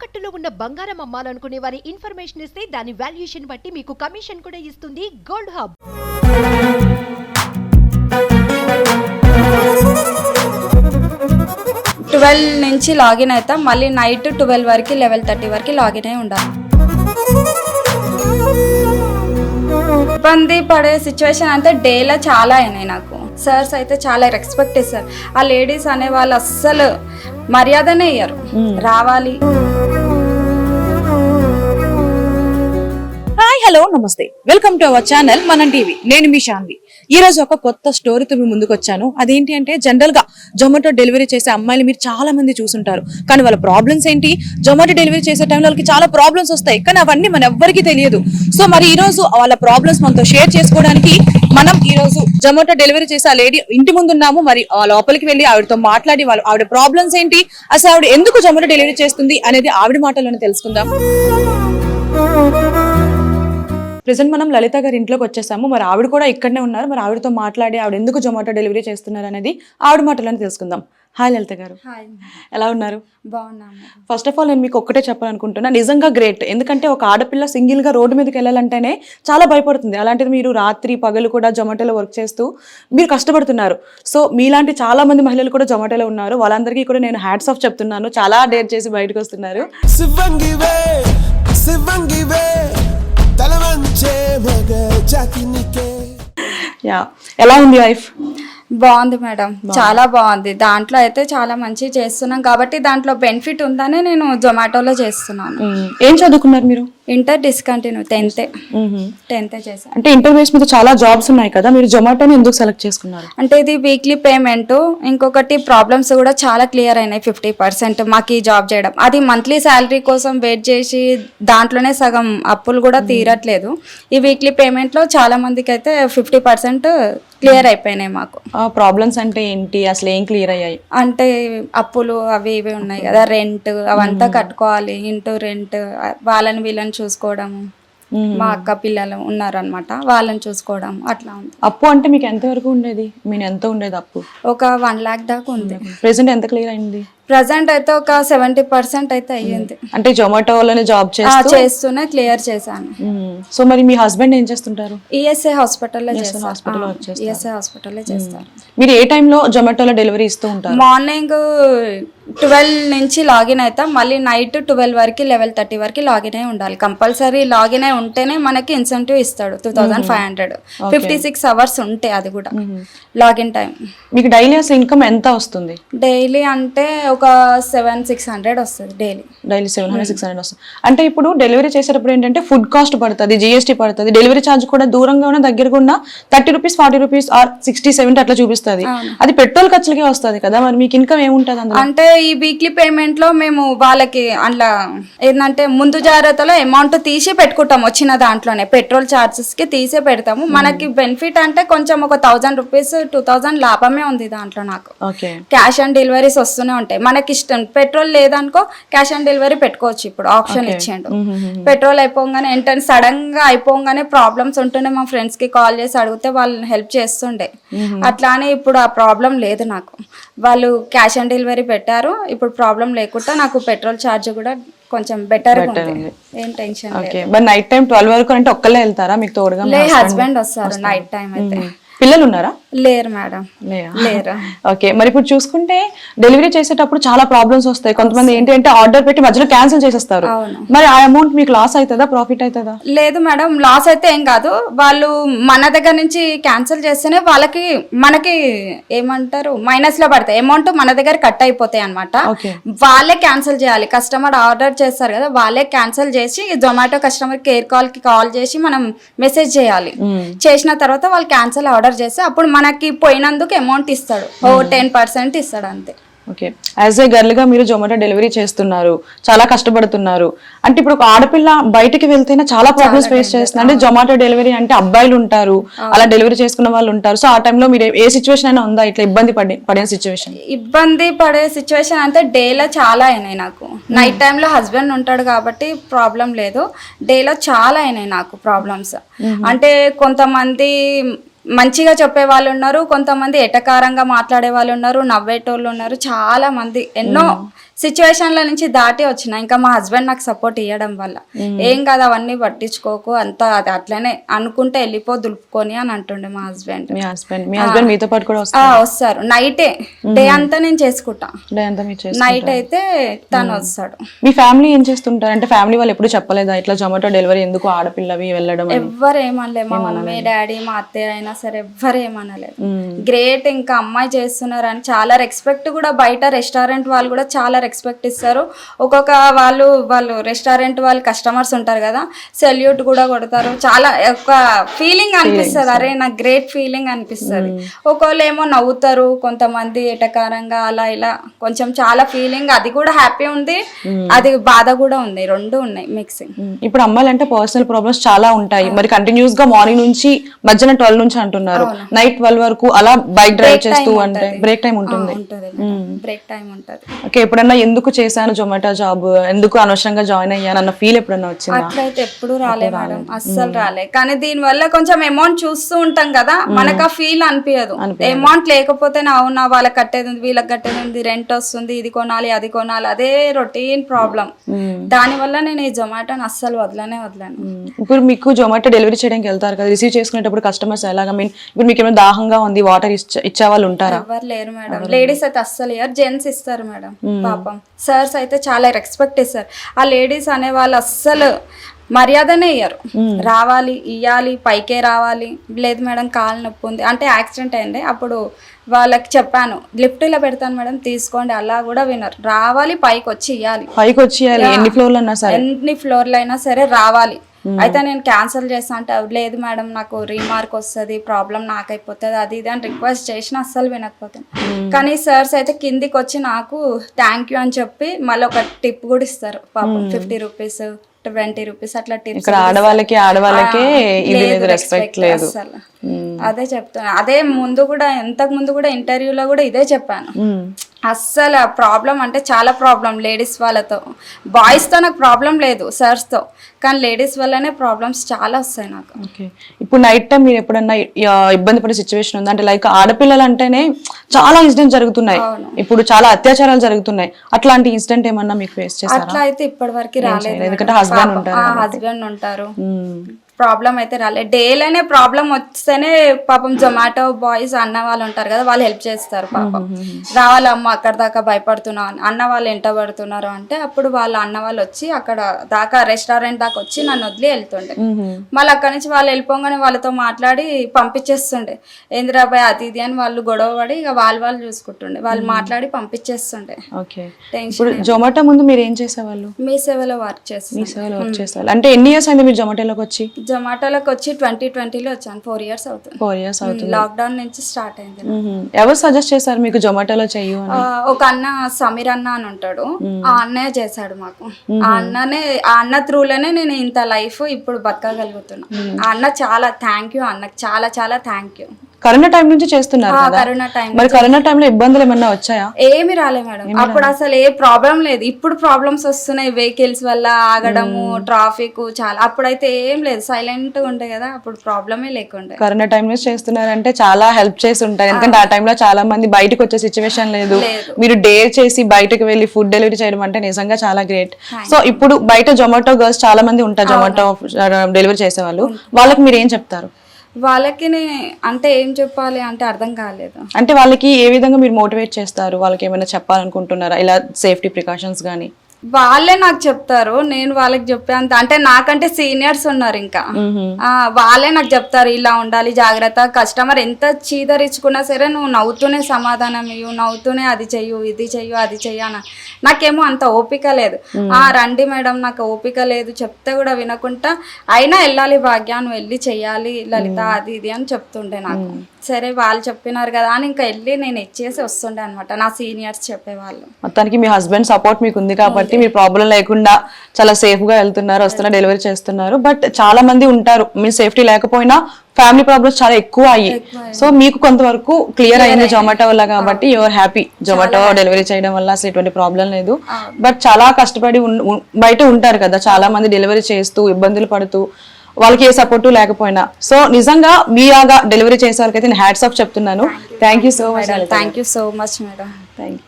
తాకట్టులో ఉన్న బంగారం అమ్మాలనుకునే వారి ఇన్ఫర్మేషన్ ఇస్తే దాని వాల్యుయేషన్ బట్టి మీకు కమిషన్ కూడా ఇస్తుంది గోల్డ్ హబ్. ట్వెల్వ్ నుంచి లాగిన్ అవుతాం మళ్ళీ నైట్ ట్వెల్వ్ వరకు లెవెల్ థర్టీ వరకు లాగిన్ అయి ఉండాలి. ఇబ్బంది పడే సిచ్యువేషన్ అంటే డేలో చాలా అయినాయి నాకు. సార్స్ అయితే చాలా రెస్పెక్ట్ ఇస్తారు. ఆ లేడీస్ అనే వాళ్ళు అస్సలు మర్యాదనే ఇయ్యరు. రావాలి. హాయ్ హలో నమస్తే. Welcome to our channel Manam TV. నేను మీ శాన్వి. ఈ రోజు ఒక కొత్త స్టోరీతో మీ ముందుకు వచ్చాను. అదేంటి అంటే జనరల్గా జొమాటో డెలివరీ చేసే అమ్మాయిలు మీరు చాలా మంది చూసుంటారు. కానీ వాళ్ళ ప్రాబ్లమ్స్ ఏంటి? జొమాటో డెలివరీ చేసే టైంలో వాళ్ళకి చాలా ప్రాబ్లమ్స్ వస్తాయి. కానీ అవన్నీ మన ఎవ్వరికీ తెలియదు. సో మరి ఈ రోజు వాళ్ళ ప్రాబ్లమ్స్ మనతో షేర్ చేసుకోవడానికి మనం ఈ రోజు జొమాటో డెలివరీ చేసే ఆ లేడీ ఇంటి ముందు ఉన్నాము. మరి ఆ లోపలికి వెళ్ళి ఆవిడతో మాట్లాడి వాళ్ళు ఆవిడ ప్రాబ్లమ్స్ ఏంటి? అసలు ఆవిడ ఎందుకు జొమాటో డెలివరీ చేస్తుంది అనేది ఆవిడ మాటలోనే తెలుసుకుందాం. ప్రెసెంట్ మనం లలిత గారి ఇంట్లోకి వచ్చేసాము. మరి ఆవిడ కూడా ఇక్కడనే ఉన్నారు. మరి ఆవిడతో మాట్లాడి ఆవిడ ఎందుకు జొమాటో డెలివరీ చేస్తున్నారు అనేది ఆవిడ మాటలను తెలుసుకుందాం. హాయ్ లలిత గారు. హాయ్. ఎలా ఉన్నారు? బాగున్నాము ఫస్ట్ ఆఫ్ ఆల్ నేను మీకు ఒక్కటే చెప్పాలనుకుంటున్నా నిజంగా గ్రేట్ ఎందుకంటే ఒక ఆడపిల్ల సింగిల్గా రోడ్డు మీదకి వెళ్ళాలంటేనే చాలా భయపడుతుంది. అలాంటిది మీరు రాత్రి పగలు కూడా జొమాటోలో వర్క్ చేస్తూ మీరు కష్టపడుతున్నారు. సో మీలాంటి చాలా మంది మహిళలు కూడా జొమాటోలో ఉన్నారు. వాళ్ళందరికీ కూడా నేను హ్యాట్స్ ఆఫ్ చెప్తున్నాను. చాలా డేర్ చేసి బయటకు వస్తున్నారు. యా. ఎలా ఉంది లైఫ్ బాగుంది మేడం. చాలా బాగుంది. దాంట్లో అయితే చాలా మంచిగా చేస్తున్నాం కాబట్టి దాంట్లో బెనిఫిట్ ఉందనే నేను జొమాటోలో చేస్తున్నాను. ఏం చదువుకున్నారు మీరు? Inter discontinue టెన్తే. టెన్తే చేశాను అంటే ఇంటర్వ్యూస్ మీద చాలా జాబ్స్ ఉన్నాయి కదా మీరు జొమాటోని ఎందుకు సెలెక్ట్ చేసుకున్నారు? అంటే ఇది వీక్లీ పేమెంట్ ఇంకొకటి ప్రాబ్లమ్స్ కూడా చాలా క్లియర్ అయినాయి ఫిఫ్టీ పర్సెంట్ మాకు ఈ జాబ్ చేయడం. అది మంత్లీ శాలరీ కోసం వెయిట్ చేసి దాంట్లోనే సగం అప్పులు కూడా తీరట్లేదు. ఈ వీక్లీ పేమెంట్లో చాలా మందికి అయితే ఫిఫ్టీ పర్సెంట్ క్లియర్ అయిపోయినాయి మాకు. ఆ ప్రాబ్లమ్స్ అంటే ఏంటి? అసలు ఏం క్లియర్ అయ్యాయి? అంటే అప్పులు అవి ఇవి ఉన్నాయి కదా రెంట్ అవంతా కట్టుకోవాలి ఇంటూ రెంట్ వాళ్ళని వీళ్ళని చూసుకోవడము. మా అక్క పిల్లలు ఉన్నారనమాట వాళ్ళని చూసుకోవడం అట్లా ఉంది. అప్పు అంటే మీకు ఎంత వరకు ఉండేది? మీరు ఎంత ఉండేది అప్పు? ఒక వన్ లాక్ దాకా ఉంది. ప్రెసెంట్ ఎంత క్లియర్ అయింది? ప్రజెంట్ అయితే ఒక సెవెంటీ పర్సెంట్ అయితే అయ్యింది. అంటే జొమాటోలోనే జాబ్ చేస్తూనే క్లియర్ చేశాను. సో మరి మీ హస్బెండ్ ఏం చేస్తుంటారు? ఈఎస్ఐ హాస్పిటల్లో hospital లో work చేస్తారు. ఈఎస్ఐ హాస్పిటల్లో చేస్తారు. మీరు ఏ టైంలో జొమాటోలో డెలివరీ ఇస్తూ ఉంటారు? మార్నింగ్ ట్వెల్వ్ నుంచి లాగిన్ అవుతాం మళ్ళీ నైట్ ట్వెల్వ్ వరకు లెవెల్ థర్టీ వరకు లాగిన్ అయి ఉండాలి. కంపల్సరీ లాగిన్ అయి ఉంటేనే మనకి ఇన్సెంటివ్ ఇస్తాడు two thousand five hundred. Fifty six hours ఉంటే అది కూడా. లాగిన్ టైం మీకు డైలీ అసలు ఇన్కమ్ ఎంత వస్తుంది? డైలీ అంటే ఒక సెవెన్ సిక్స్ హండ్రెడ్ వస్తుంది daily. Daily seven hundred six hundred వస్తుంది. అంటే ఇప్పుడు డెలివరీ చేసేటప్పుడు ఏంటంటే ఫుడ్ కాస్ట్ పడుతుంది జిఎస్టీ పడుతుంది డెలివరీ ఛార్జ్ కూడా దూరంగా ఉన్న దగ్గరగా ఉన్న thirty rupees forty rupees or sixty seventy అట్లా చూపిస్తుంది. అది పెట్రోల్ ఖర్చులకే వస్తుంది కదా మరి మీకు ఇన్కమ్ ఏముంటుంది అంటే ఈ వీక్లీ పేమెంట్లో మేము వాళ్ళకి అందులో ఏంటంటే ముందు జాగ్రత్తలో అమౌంట్ తీసి పెట్టుకుంటాం వచ్చిన దాంట్లోనే. పెట్రోల్ చార్జెస్కి తీసే పెడతాము. మనకి బెనిఫిట్ అంటే కొంచెం ఒక థౌజండ్ రూపీస్ టూ థౌజండ్ లాభమే ఉంది దాంట్లో నాకు. క్యాష్ ఆన్ డెలివరీస్ వస్తూనే ఉంటాయి. మనకి ఇష్టం. పెట్రోల్ లేదనుకో క్యాష్ ఆన్ డెలివరీ పెట్టుకోవచ్చు ఇప్పుడు. ఆప్షన్ ఇచ్చిండు పెట్రోల్ అయిపోగానే ఏంటంటే సడన్గా అయిపోగానే ప్రాబ్లమ్స్ ఉంటుండే మా ఫ్రెండ్స్కి కాల్ చేసి అడిగితే వాళ్ళని హెల్ప్ చేస్తుండే. అట్లానే ఇప్పుడు ఆ ప్రాబ్లం లేదు నాకు. వాళ్ళు క్యాష్ ఆన్ డెలివరీ పెట్టారు. ఇప్పుడు ప్రాబ్లం లేకుండా నాకు పెట్రోల్ ఛార్జ్ కూడా కొంచెం బెటర్ ఏం tension okay night time twelve వరకు అంటే ఒక్కలే వెళ్తారా? మీకు తోడుగా లే హస్బెండ్ వస్తారు నైట్ టైం అయితే. పిల్లలు ఉన్నారా? లేరు మేడం. లేరా? ఓకే మరి ఇప్పుడు చూసుకుంటే డెలివరీ చేసేటప్పుడు చాలా ప్రాబ్లమ్స్ వస్తాయి. కొంతమంది ఏంటి అంటే ఆర్డర్ పెట్టి మధ్యలో క్యాన్సిల్ చేసేస్తారు. మరి ఆ అమౌంట్ మీకు లాస్ అవుతుందా? ప్రాఫిట్ అవుతుందా? లేదు మేడం లాస్ అయితే ఏం కాదు. వాళ్ళు మన దగ్గర నుంచి క్యాన్సిల్ చేస్తేనే వాళ్ళకి మనకి ఏమంటారు? మైనస్లో పడతాయి. అమౌంట్ మన దగ్గర కట్ అయిపోతాయి అనమాట. వాళ్ళే క్యాన్సిల్ చేయాలి. కస్టమర్ ఆర్డర్ చేస్తారు కదా వాళ్ళే క్యాన్సిల్ చేసి జొమాటో కస్టమర్ కేర్ కాల్కి కాల్ చేసి మనం మెసేజ్ చేయాలి. చేసిన తర్వాత వాళ్ళు క్యాన్సిల్ ఆర్డర్ చేస్తే అప్పుడు మనకి పోయినందుకు అమౌంట్ ఇస్తాడు. ఓ టెన్ పర్సెంట్ ఇస్తాడు అంతే. ఓకే. యాజ్ ఏ గర్ల్గా మీరు జొమాటో డెలివరీ చేస్తున్నారు చాలా కష్టపడుతున్నారు అంటే ఇప్పుడు ఒక ఆడపిల్ల బయటికి వెళ్తేనే చాలా ప్రాబ్లమ్స్ ఫేస్ చేస్తున్నారు అంటే జొమాటో డెలివరీ అంటే అబ్బాయిలు ఉంటారు అలా డెలివరీ చేసుకున్న వాళ్ళు ఉంటారు. సో ఆ టైంలో మీరు ఏ- సిచ్యువేషన్ అయినా ఉందా? ఇట్లా ఇబ్బంది పడి పడిన సిచ్యువేషన్ ఇబ్బంది పడే సిచ్యువేషన్ అంటే డేలో చాలా అయినాయి నాకు. నైట్ టైంలో హస్బెండ్ ఉంటాడు కాబట్టి ప్రాబ్లం లేదు. డేలో చాలా అయినాయి నాకు ప్రాబ్లమ్స్ అంటే కొంతమంది మంచిగా చెప్పే వాళ్ళు ఉన్నారు కొంతమంది ఎటకారంగా మాట్లాడే వాళ్ళు ఉన్నారు నవ్వేటోళ్ళు ఉన్నారు చాలా మంది ఎన్నో సిచ్యువేషన్ల నుంచి దాటి వచ్చిన ఇంకా మా హస్బెండ్ నాకు సపోర్ట్ ఇవ్వడం వల్ల. ఏం కాదు అవన్నీ పట్టించుకోకు అంతా అది అట్లనే అనుకుంటే వెళ్ళిపో దులుపుకొని అని అంటుండే మా హస్బెండ్. మీ హస్బెండ్. మీ హస్బెండ్ మీతో పాటు కూడా వస్తారు. నైటే డే అంతా నేను చేసుకుంటా. డే అంతా మీరు నైట్ అయితే తను వస్తాడు. మీ ఫ్యామిలీ ఏం చేస్తుంటారు? అంటే ఫ్యామిలీ వాళ్ళు ఎప్పుడు చెప్పలేదా? ఇట్లా జొమాటో డెలివరీ ఎందుకు ఆడపిల్లవి వెళ్ళడం అని? ఎవ్వరు ఏమనలే. మా మమ్మీ డాడీ మా అత్తయ్య అయినా సరే ఎవ్వరు ఏమనలేదు గ్రేట్ ఇంకా అమ్మాయి చేస్తున్నారు అని చాలా రెస్పెక్ట్ కూడా బయట రెస్టారెంట్ వాళ్ళు కూడా చాలా రెస్పెక్ట్ ఇస్తారు. ఒక్కొక్క వాళ్ళు వాళ్ళు రెస్టారెంట్ వాళ్ళు కస్టమర్స్ ఉంటారు కదా సెల్యూట్ కూడా కొడతారు. చాలా ఒక ఫీలింగ్ అనిపిస్తుంది. అరే నాకు గ్రేట్ ఫీలింగ్ అనిపిస్తుంది. ఒకళ్ళు ఏమో నవ్వుతారు కొంతమంది ఎటకారంగా అలా ఇలా కొంచెం చాలా ఫీలింగ్. అది కూడా హ్యాపీ ఉంది. అది బాధ కూడా ఉంది. రెండు ఉన్నాయి మిక్సింగ్. ఇప్పుడు అమ్మాయిలు అంటే పర్సనల్ ప్రాబ్లమ్స్ చాలా ఉంటాయి. మరి కంటిన్యూస్గా మార్నింగ్ నుంచి మధ్యాహ్నం ట్వెల్వ్ నుంచి అంటున్నారు. నైట్ ట్వెల్వ్ వరకు అలా బైక్ డ్రైవ్ చేస్తూ అంటే బ్రేక్ టైం ఉంటుంది. బ్రేక్ టైం ఉంటుంది. ఓకే ఎప్పుడన్నా ఎందుకు చేశాను జొమాటో జాబ్ ఎందుకు అనవసరంగా జాయిన్ అయ్యాను అన్న ఫీల్ ఎప్పుడన్నా వచ్చిందా? అట్లయితే ఎప్పుడు రాలే మేడం. అస్సలు రాలే. కానీ దీని వల్ల కొంచెం అమౌంట్ చూస్తూ ఉంటాం కదా మనకు ఆ ఫీల్ అనిపించదు అమౌంట్ లేకపోతే అవునా వాళ్ళకి కట్టేది ఉంది వీళ్ళకి కట్టేది ఉంది రెంట్ వస్తుంది ఇది కొనాలి అది కొనాలి అదే రొటీన్ ప్రాబ్లం దాని వల్ల నేను ఈ జొమాటోని అస్సలు వదలనే వదలను. ఇప్పుడు మీకు జొమాటో డెలివరీ చేయడానికి వెళ్తారు కదా రిసీవ్ చేసుకునేటప్పుడు కస్టమర్స్ ఎలాగ మీన్ ఇప్పుడు మీకు ఏమైనా దాహంగా ఉంది వాటర్ ఇచ్చే వాళ్ళు ఉంటారా ఎవరు లేరు మేడం. లేడీస్ అయితే అస్సలు ఇయ్యరు జెంట్స్ ఇస్తారు మేడం పాపం. సర్స్ అయితే చాలా రెస్పెక్ట్ ఇస్తారు. ఆ లేడీస్ అనే వాళ్ళు అస్సలు మర్యాదనే ఇయ్యరు. రావాలి ఇయ్యాలి పైకే రావాలి. లేదు మేడం కాలు నొప్పి ఉంది. అంటే యాక్సిడెంట్ అయింది అప్పుడు వాళ్ళకి చెప్పాను లిఫ్ట్ ఇలా పెడతాను మేడం తీసుకోండి. అలా కూడా వినరు. రావాలి పైకి వచ్చి ఇయ్యాలి. పైకి వచ్చేయాలి ఎన్ని ఫ్లోర్లు అన్నా సరే. ఎన్ని ఫ్లోర్లు అయినా సరే రావాలి. అయితే నేను క్యాన్సిల్ చేస్తా అంటే లేదు మేడం నాకు రీమార్క్ వస్తుంది ప్రాబ్లం నాకైపోతుంది అది ఇది అని రిక్వెస్ట్ చేసిన అస్సలు వినకపోతాను. కానీ సర్స్ అయితే కిందికి వచ్చి నాకు థ్యాంక్ యూ అని చెప్పి మళ్ళీ ఒక టిప్ కూడా ఇస్తారు. పాపం ఫిఫ్టీ రూపీస్ ట్వంటీ రూపీస్ అట్లా టిప్స్ ఇక్కడ ఆడవాళ్ళకి ఆడవాళ్ళకే రెస్పెక్ట్ లేదు అసలు అదే చెప్తున్నా. అదే ముందు కూడా ఇంతకు ముందు కూడా ఇంటర్వ్యూలో కూడా ఇదే చెప్పాను. అస్సలు ప్రాబ్లం అంటే చాలా ప్రాబ్లం లేడీస్ వాళ్ళతో. బాయ్స్తో నాకు ప్రాబ్లం లేదు సర్స్తో. కానీ లేడీస్ వల్లనే ప్రాబ్లమ్స్ చాలా వస్తాయి నాకు. ఓకే. ఇప్పుడు నైట్ టైం మీరు ఎప్పుడన్నా ఇబ్బంది పడే సిచ్యువేషన్ ఉందా? అంటే లైక్ ఆడపిల్లలు అంటేనే చాలా ఇన్సిడెంట్ జరుగుతున్నాయి. ఇప్పుడు చాలా అత్యాచారాలు జరుగుతున్నాయి. అట్లాంటి ఇన్సిడెంట్ ఏమన్నా మీకు ఫేస్ చేస్తారా అట్లా అయితే ఇప్పటి వరకు రాలేదు ఎందుకంటే husband ఉంటారు హస్బెండ్ ఉంటారు. ప్రాబ్లం అయితే రాలేదు డేలోనే ప్రాబ్లం వస్తేనే పాపం జొమాటో బాయ్స్ అన్న వాళ్ళు ఉంటారు కదా వాళ్ళు హెల్ప్ చేస్తారు పాపం. రావాలమ్మ అక్కడ దాకా భయపడుతున్నావు అని అన్న వాళ్ళు ఎంట పడుతున్నారు అంటే అప్పుడు వాళ్ళ అన్న వాళ్ళు వచ్చి అక్కడ దాకా రెస్టారెంట్ దాకా వచ్చి నన్ను వదిలి వెళ్తుండే. మళ్ళీ అక్కడి నుంచి వాళ్ళు వెళ్ళిపోగానే వాళ్ళతో మాట్లాడి పంపించేస్తుండే. ఏందిరాబాయ్ అది ఇది అని వాళ్ళు గొడవ పడి ఇక వాళ్ళు వాళ్ళు చూసుకుంటుండే. వాళ్ళు మాట్లాడి పంపించేస్తుండే. ఇప్పుడు జొమాటో ముందు మీరు ఏం చేసేవాళ్ళు? మీ సేవలో వర్క్ మీ చేస్తాను సేవలో వర్క్ చేసేవాళ్ళు. అంటే ఎన్ని ఇయర్స్ అయింది మీరు జొమాటోలోకి వచ్చి? జొమాటోలోకి వచ్చి ట్వంటీ ట్వంటీలో వచ్చాను. ఫోర్ ఇయర్స్ అవుతుంది. ఫోర్ ఇయర్స్ అవుతుంది. లాక్డౌన్ నుంచి స్టార్ట్ అయింది. ఎవరు సజెస్ట్ చేశారు మీకు జొమాటోలో చెయ్యు ఒక అన్న సమీర్ అన్న అని ఉంటాడు. ఆ అన్నయ్య చేశాడు మాకు. ఆ అన్ననే ఆ అన్న త్రూలోనే నేను ఇంత లైఫ్ ఇప్పుడు బతకగలుగుతున్నా. ఆ అన్న చాలా థ్యాంక్ యూ అన్నకు చాలా చాలా థ్యాంక్ యూ కరోనా టైం నుంచి చేస్తున్నారు కరోనా టైం మరి కరోనా టైంలో ఇబ్బందులు ఏమన్నా వచ్చాయా? ఏమి రాలే మేడం. అప్పుడు అసలు ఏ ప్రాబ్లం లేదు. ఇప్పుడు ప్రాబ్లమ్స్ వస్తున్నాయి వెహికల్స్ వల్ల ఆగడము ట్రాఫిక్ చాలా. అప్పుడైతే ఏం లేదు. సైలెంట్ ఉండే కదా అప్పుడు ప్రాబ్లమే లేకుండే. కరోనా టైం నుంచి చేస్తున్నారంటే చాలా హెల్ప్ చేసి ఉంటారు. ఎందుకంటే ఆ. టైంలో చాలా మంది బయటకు వచ్చే సిచ్యువేషన్ లేదు. మీరు డేర్ చేసి బయటకు వెళ్ళి ఫుడ్ డెలివరీ చేయడం అంటే నిజంగా చాలా గ్రేట్ సో ఇప్పుడు బయట జొమాటో గర్ల్స్ చాలా మంది ఉంటారు. జొమాటో డెలివరీ చేసే వాళ్ళు వాళ్ళకి మీరు ఏం చెప్తారు? వాళ్ళకి అంటే ఏం చెప్పాలి అంటే అర్థం కాలేదు. అంటే వాళ్ళకి ఏ విధంగా మీరు మోటివేట్ చేస్తారు? వాళ్ళకి ఏమైనా చెప్పాలనుకుంటున్నారా? ఇలా సేఫ్టీ ప్రికాషన్స్ కానీ వాళ్ళే నాకు చెప్తారు నేను వాళ్ళకి చెప్పేంత అంటే నాకంటే సీనియర్స్ ఉన్నారు ఇంకా. ఆ, వాళ్ళే నాకు చెప్తారు ఇలా ఉండాలి జాగ్రత్త. కస్టమర్ ఎంత చీదరించుకున్నా సరే నువ్వు నవ్వుతూనే సమాధానం ఇవ్వు నవ్వుతూనే అది చెయ్యు ఇది చెయ్యు అది చెయ్యు అని నాకేమో అంత ఓపిక లేదు. ఆ రండి మేడం నాకు ఓపిక లేదు. చెప్తే కూడా వినకుండా అయినా వెళ్ళాలి భాగ్య నువ్వు వెళ్ళి చెయ్యాలి లలిత అది ఇది అని చెప్తుండే నాకు. సరే వాళ్ళు చెప్పినారు కదా అని ఇంకా వెళ్ళి నేను ఇచ్చేసి వస్తుండే అనమాట నా సీనియర్స్ చెప్పేవాళ్ళు. మొత్తానికి మీ హస్బెండ్ సపోర్ట్ మీకు ఉంది కాబట్టి మీ ప్రాబ్లం లేకుండా చాలా సేఫ్గా వెళ్తున్నారు వస్తున్నారు డెలివరీ చేస్తున్నారు. బట్ చాలా మంది ఉంటారు. మీ సేఫ్టీ లేకపోయినా ఫ్యామిలీ ప్రాబ్లమ్స్ చాలా ఎక్కువ అయ్యాయి సో మీకు కొంతవరకు క్లియర్ అయింది జొమాటో వల్ల కాబట్టి యువర్ హ్యాపీ జొమాటో డెలివరీ చేయడం వల్ల అసలు ఎటువంటి ప్రాబ్లం లేదు. బట్ చాలా కష్టపడి బయట ఉంటారు కదా. చాలా మంది డెలివరీ చేస్తూ ఇబ్బందులు పడుతూ వాళ్ళకి ఏ సపోర్టు లేకపోయినా. సో నిజంగా మీలాగా డెలివరీ చేసే వాళ్ళకైతే నేను హ్యాట్స్ ఆఫ్ చెప్తున్నాను. Thank you so much thank you so much madam thank you